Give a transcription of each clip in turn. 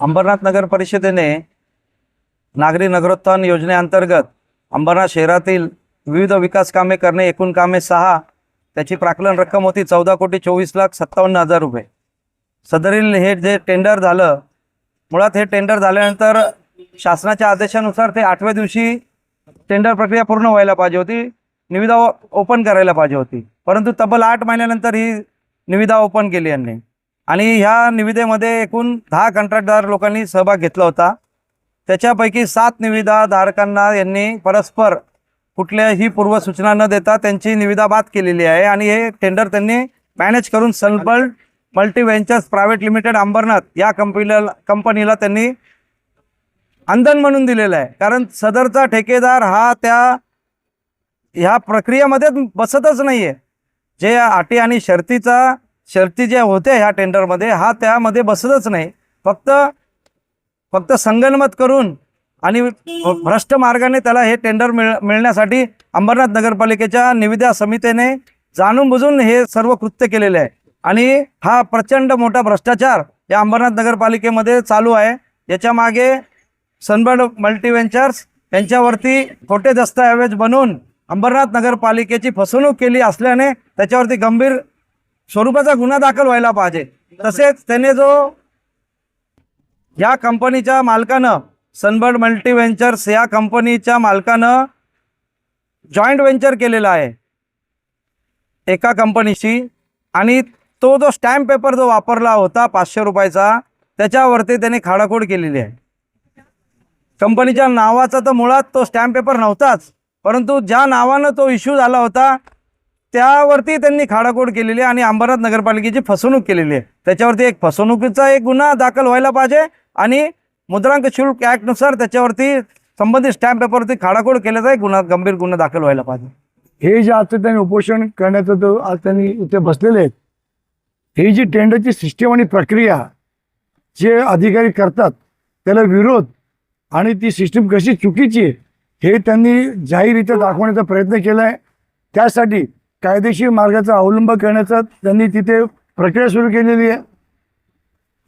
अंबरनाथ नगर परिषदेने नागरी नगरोत्थान योजनेअंतर्गत अंबरनाथ शहरातील विविध विकास कामे करणे एकूण कामे सहा त्याची प्राकलन रक्कम होती चौदा कोटी चोवीस लाख सत्तावन्न हजार रुपये. सदरील हे जे टेंडर झालं मुळात हे टेंडर झाल्यानंतर शासनाच्या आदेशानुसार ते आठव्या दिवशी टेंडर प्रक्रिया पूर्ण व्हायला पाहिजे होती निविदा ओपन करायला पाहिजे होती. परंतु तब्बल आठ महिन्यानंतर ही निविदा ओपन केली यांनी. आणि ह्या निविदेमध्ये एकूण दहा कंत्राटदार लोकांनी सहभाग घेतला होता. त्याच्यापैकी सात निविदा धारकांना यांनी परस्पर कुठल्याही पूर्वसूचना न देता त्यांची निविदा बाद केलेली आहे आणि हे टेंडर त्यांनी मॅनेज करून Sunbuild Multi Ventures Private Limited Ambernath या कंपनीला कंपनीला त्यांनी अंधन म्हणून दिलेलं आहे. कारण सदरचा ठेकेदार हा त्या ह्या प्रक्रियेमध्ये बसतच नाही आहे जे अटी आणि शर्तीचा शर्ती ज्या होत्या ह्या टेंडरमध्ये हा त्यामध्ये बसतच नाही. फक्त फक्त संगनमत करून आणि भ्रष्ट मार्गाने त्याला हे टेंडर मिळ मिळण्यासाठी अंबरनाथ नगरपालिकेच्या निविदा समितीने जाणून बुजून हे सर्व कृत्य केलेले आहे. आणि हा प्रचंड मोठा भ्रष्टाचार या अंबरनाथ नगरपालिकेमध्ये चालू आहे. याच्या मागे सनबर्ड मल्टीव्हेंचर्स यांच्यावरती खोटे दस्तऐवज बनवून अंबरनाथ नगरपालिकेची फसवणूक केली असल्याने त्याच्यावरती गंभीर स्वरूपाचा गुन्हा दाखल व्हायला पाहिजे. तसेच त्याने जो या कंपनीच्या मालकानं सनबर्ड मल्टी व्हेंचर्स या कंपनीच्या मालकानं जॉईंट व्हेंचर केलेला आहे. एका कंपनीशी. आणि तो जो स्टॅम्प पेपर जो वापरला होता पाचशे रुपयाचा त्याच्यावरती त्याने खाडाखोड केलेली आहे. कंपनीच्या नावाचा तर मुळात तो स्टॅम्प पेपर नव्हताच. परंतु ज्या नावानं तो इश्यू झाला होता त्यावरती त्यांनी खाडाखोड केलेली आहे आणि अंबरनाथ नगरपालिकेची फसवणूक केलेली आहे. त्याच्यावरती एक फसवणुकीचा एक गुन्हा दाखल व्हायला पाहिजे आणि मुद्रांक शुल्क ॲक्टनुसार त्याच्यावरती संबंधित स्टॅम्प पेपरवरती खाडाखोड केल्याचा एक गुन्हा गंभीर गुन्हा दाखल व्हायला पाहिजे. हे जे आता त्यांनी उपोषण करण्याचं तो आज त्यांनी इथे बसलेले आहेत ही जी टेंडरची सिस्टीम आणि प्रक्रिया जे अधिकारी करतात त्याला विरोध आणि ती सिस्टीम कशी चुकीची आहे हे त्यांनी जाहीर इथं दाखवण्याचा प्रयत्न केला आहे त्यासाठी कायदेशीर मार्गाचा अवलंब करण्याचा त्यांनी तिथे प्रक्रिया सुरू केलेली आहे.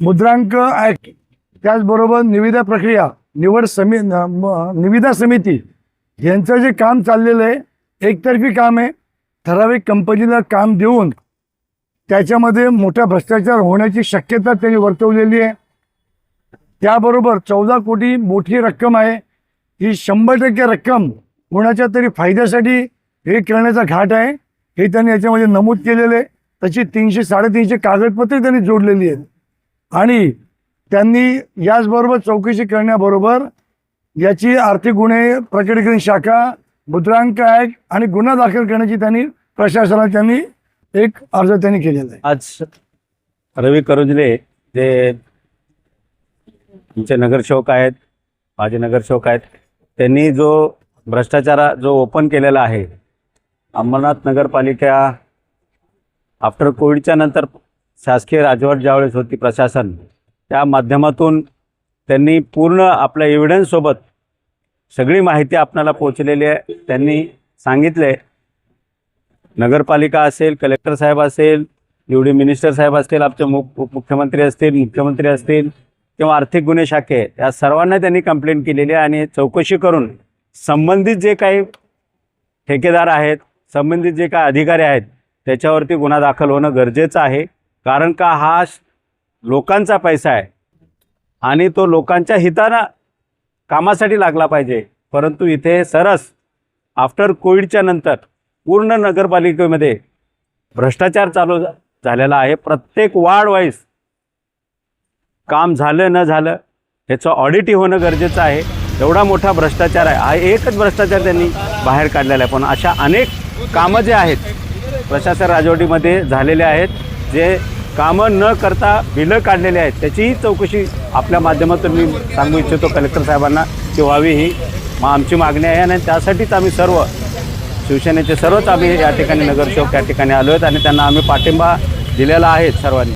मुद्रांक ॲक्ट त्याचबरोबर निविदा प्रक्रिया निवड समी न- म- निविदा समिती यांचं जे काम चाललेलं आहे एकतर्फी काम आहे. ठराविक कंपनीला काम देऊन त्याच्यामध्ये मोठा भ्रष्टाचार होण्याची शक्यता त्यांनी वर्तवलेली आहे. त्याबरोबर चौदा कोटी मोठी रक्कम आहे. ही शंभर टक्के रक्कम कोणाच्या तरी फायद्यासाठी हे करण्याचा घाट आहे. हे त्यांनी याच्यामध्ये नमूद केलेले आहे. त्याची तीनशे साडेतीनशे कागदपत्रे त्यांनी जोडलेली आहेत. आणि त्यांनी याचबरोबर चौकशी करण्याबरोबर याची आर्थिक गुन्हे प्रकटीकरण शाखा मुद्रांक ॲक्ट आणि गुन्हा दाखल करण्याची त्यांनी प्रशासनाला त्यांनी एक अर्ज त्यांनी केलेला आहे. आज रवी करुजले जे तुमचे नगरसेवक आहेत माझे नगरसेवक आहेत त्यांनी जो भ्रष्टाचारा जो ओपन केलेला आहे अंबरनाथ नगरपालिका आफ्टर कोविडच्या नंतर शासकीय राजवट ज्यावेळेस होती प्रशासन त्या माध्यमातून त्यांनी पूर्ण आपल्या एव्हिडन्ससोबत सगळी माहिती आपणाला पोचलेली आहे. त्यांनी सांगितले नगरपालिका असेल कलेक्टर साहेब असेल निवडी मिनिस्टर साहेब असतील आमचे मुख मुख्यमंत्री असतील मुख्यमंत्री असतील किंवा आर्थिक गुन्हे शाखे या सर्वांना त्यांनी कंप्लेंट केलेली आहे आणि चौकशी करून संबंधित जे काही ठेकेदार आहेत संबंधित जे काही अधिकारी आहेत त्याच्यावरती गुन्हा दाखल होणं गरजेचं आहे. कारण का हा श- लोकांचा पैसा आहे आणि तो लोकांच्या हितानं कामासाठी लागला पाहिजे. परंतु इथे सरस आफ्टर कोविडच्या नंतर पूर्ण नगरपालिकेमध्ये भ्रष्टाचार चालू झा- झालेला आहे. प्रत्येक वार्ड वाईज काम झालं न झालं ह्याचं ऑडिटही होणं गरजेचं आहे. एवढा मोठा भ्रष्टाचार आहे. हा एकच भ्रष्टाचार त्यांनी बाहेर काढलेला आहे. पण अशा अनेक कामं जे आहेत प्रशासन राजवटीमध्ये झालेले आहेत जे कामं न करता बिलं काढलेली आहेत त्याचीही चौकशी आपल्या माध्यमातून मी सांगू इच्छितो कलेक्टर साहेबांना की व्हावी ही मग आमची मागणी आहे आणि त्यासाठीच आम्ही सर्व शिवसेनेचे सर्वच आम्ही या ठिकाणी नगरसेवक या ठिकाणी आलो आहेत आणि त्यांना आम्ही पाठिंबा दिलेला आहे सर्वांनी.